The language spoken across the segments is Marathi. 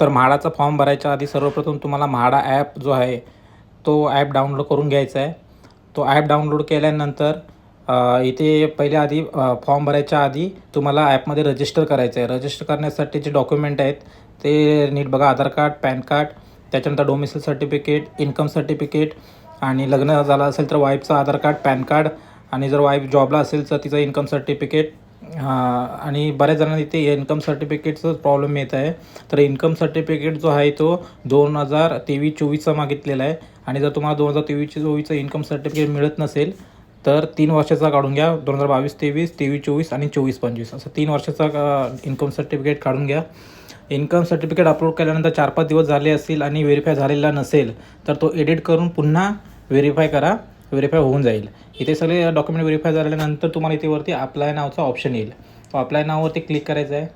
तर म्हाडाचा फॉर्म भरायच्या आधी सर्वप्रथम तुम्हाला म्हाडा ॲप जो आहे तो ॲप डाउनलोड करून घ्यायचा आहे. तो ॲप डाउनलोड केल्यानंतर इथे पहिल्या आधी फॉर्म भरायच्या आधी तुम्हाला ॲपमध्ये रजिस्टर करायचं आहे. रजिस्टर करण्यासाठी जे डॉक्युमेंट आहेत ते नीट बघा आधार कार्ड पॅन कार्ड त्याच्यानंतर डोमिसाईल सर्टिफिकेट इन्कम सर्टिफिकेट आणि लग्न झालं असेल तर वाईफचं आधार कार्ड पॅन कार्ड आणि जर वाईफ जॉबला असेल तर तिचं इन्कम सर्टिफिकेट आणि बऱ्याच जणांना इथे इन्कम सर्टिफिकेटचं प्रॉब्लेम येत आहे. तर इन्कम सर्टिफिकेट जो आहे तो दोन हजार तेवीस चोवीसचा मागितलेला आहे. आणि जर तुम्हाला दोन हजार तेवीस चोवीसचं इन्कम सर्टिफिकेट मिळत नसेल तर तीन वर्षाचा काढून घ्या. दोन हजार बावीस तेवीस तेवीस चोवीस आणि चोवीस पंचवीस असं तीन वर्षाचा इन्कम सर्टिफिकेट काढून घ्या. इन्कम सर्टिफिकेट अपलोड केल्यानंतर चार पाच दिवस झाले असतील आणि व्हेरीफाय झालेला नसेल तर तो एडिट करून पुन्हा व्हेरीफाय करा. व्हेरीफाय होऊन जाईल. इथे सगळे डॉक्युमेंट व्हेरीफाय झाल्यानंतर तुम्हाला इथे वरती अप्लाय नावचा ऑप्शन येईल. तो अप्लाय नाववरती क्लिक करायचं आहे.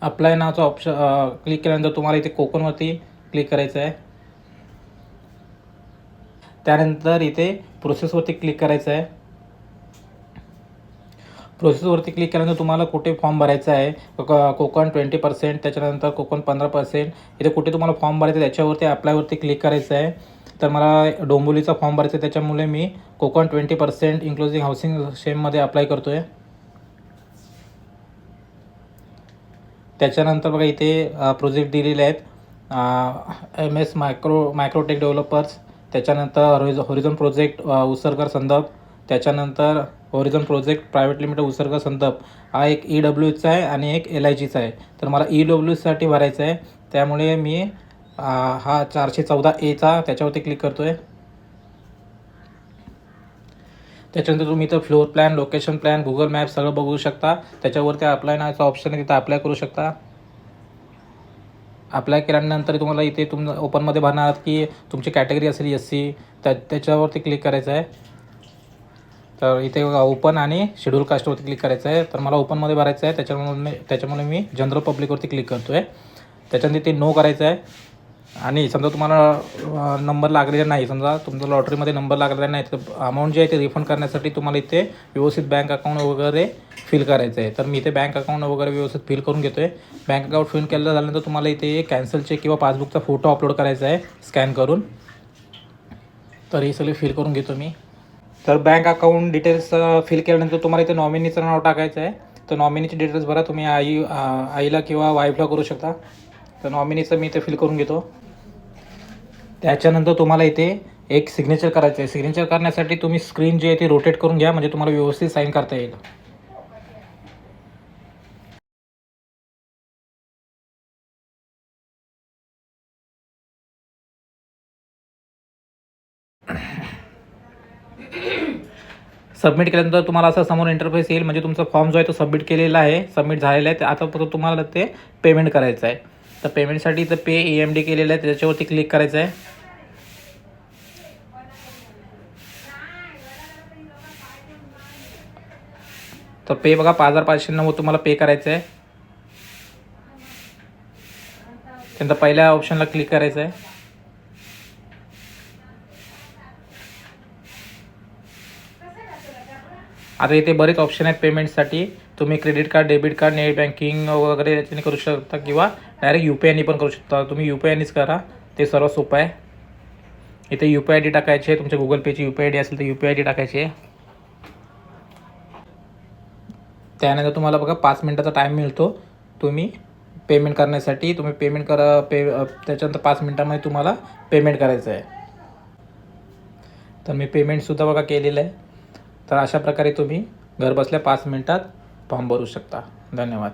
अप्लाय नावचा ऑप्शन क्लिक केल्यानंतर तुम्हाला इथे कोकणवरती क्लिक करायचं आहे. त्यानंतर इथे प्रोसेसवरती क्लिक करायचं आहे. प्रोसेसवरती क्लिक केल्यानंतर तुम्हाला कुठे फॉर्म भरायचा आहे? क- कोकण ट्वेंटी पर्सेंट त्याच्यानंतर कोकण पंधरा पर्सेंट इथे कुठे तुम्हाला फॉर्म भरायचा आहे त्याच्यावरती अप्लायवरती क्लिक करायचं आहे. तर मला डोंबोलीचा फॉर्म भरायचा आहे त्याच्यामुळे मी Konkan twenty percent including housing शेममध्ये apply करतो आहे त्याच्यानंतर बघा इथे प्रोजेक्ट दिलेले आहेत. M S micro microtech developers त्याच्यानंतर हॉरिझ हॉरिझॉन प्रोजेक्ट उसरकर संदर्भ त्याच्यानंतर ओरिजन प्रोजेक्ट प्रायव्हेट लिमिटेड उसर्ग संदप हा एक ई डब्ल्यू एचा आहे आणि एक एल आय जीचा आहे. तर मला ई डब्ल्यू एचसाठी भरायचा आहे. त्यामुळे मी हा चारशे चौदा एचा त्याच्यावरती क्लिक करतो आहे त्याच्यानंतर तुम्ही इथं floor plan location plan Google map सगळं बघू शकता. त्याच्यावरती अप्लाय नावाचा ऑप्शन आहे तिथं अप्लाय करू शकता. अप्लाय केल्यानंतर तुम्हाला इथे तुम ओपनमध्ये भरणार आहात की तुमची कॅटेगरी असेल एस सी त्या त्याच्यावरती क्लिक करायचं आहे. तर इथे ओपन आणि शेड्यूल कास्टवरती क्लिक करायचं आहे तर मला ओपनमध्ये भरायचं आहे. त्याच्यामुळे त्याच्यामुळे मी जनरल पब्लिकवरती क्लिक करतो आहे त्याच्यानंतर ते नो करायचं आहे आणि समजा तुम्हाला नंबर लागलेला नाही. समजा तुमचा लॉटरीमध्ये नंबर लागलेला नाही तर अमाऊंट जे आहे ते रिफंड करण्यासाठी तुम्हाला इथे व्यवस्थित बँक अकाउंट वगैरे फिल करायचं आहे तर मी इथे बँक अकाउंट वगैरे व्यवस्थित फिल करून घेतो आहे बँक अकाउंट फिल केलं झाल्यानंतर तुम्हाला इथे कॅन्सल चेक किंवा पासबुकचा फोटो अपलोड करायचा आहे. स्कॅन करून. तर हे सगळे फिल करून घेतो मी. तर बँक अकाउंट डिटेल्स फिल केल्यानंतर तुम्हाला इथे नॉमिनीचं नाव टाकायचं आहे. तर नॉमिनीचे डिटेल्स भरा. तुम्ही आई आईला किंवा वाईफला करू शकता. तर नॉमिनीचं मी इथे फिल करून घेतो. त्याच्यानंतर तुम्हाला इथे एक सिग्नेचर करायचं आहे. सिग्नेचर करण्यासाठी तुम्ही स्क्रीन जी आहे ती रोटेट करून घ्या. म्हणजे तुम्हाला व्यवस्थित साईन करता येईल. सबमिट केल्यानंतर तुम्हाला असं समोर इंटरफेस येईल. म्हणजे तुमचा फॉर्म जो आहे तो सबमिट केलेला आहे. सबमिट झालेला आहे. आता फक्त तुम्हाला ते पेमेंट करायचं आहे. तर पेमेंटसाठी इथं पे ई एम डी केलेलं आहे. त्याच्यावरती क्लिक करायचं आहे. तर पे बघा. पाच हजार पाचशे नव्वद तुम्हाला पे करायचं आहे. त्यानंतर पहिल्या ऑप्शनला क्लिक करायचं आहे. आता इथे बरेच ऑप्शन आहेत पेमेंटसाठी तुम्ही credit card debit card net banking वगैरे याच्याने करू शकता किंवा डायरेक्ट यू पी आयनी पण करू शकता. तुम्ही यू पी आयनीच करा. ते सर्व सोपं आहे. इथे यू पी आय डी टाकायची आहे. तुमच्या गुगल पेची यू पी आय डी असेल तर यू पी आय डी टाकायची आहे. त्यानंतर तुम्हाला बघा पाच मिनटाचा टाईम मिळतो. तुम्ही पेमेंट करण्यासाठी तुम्ही पेमेंट करा पे त्याच्यानंतर पाच मिनटामध्ये तुम्हाला पेमेंट करायचं आहे. तर मी पेमेंटसुद्धा बघा केलेलं आहे. तर अशा प्रकारे तुम्ही घरबसल्या पाच मिनटात फॉर्म भरू शकता. धन्यवाद.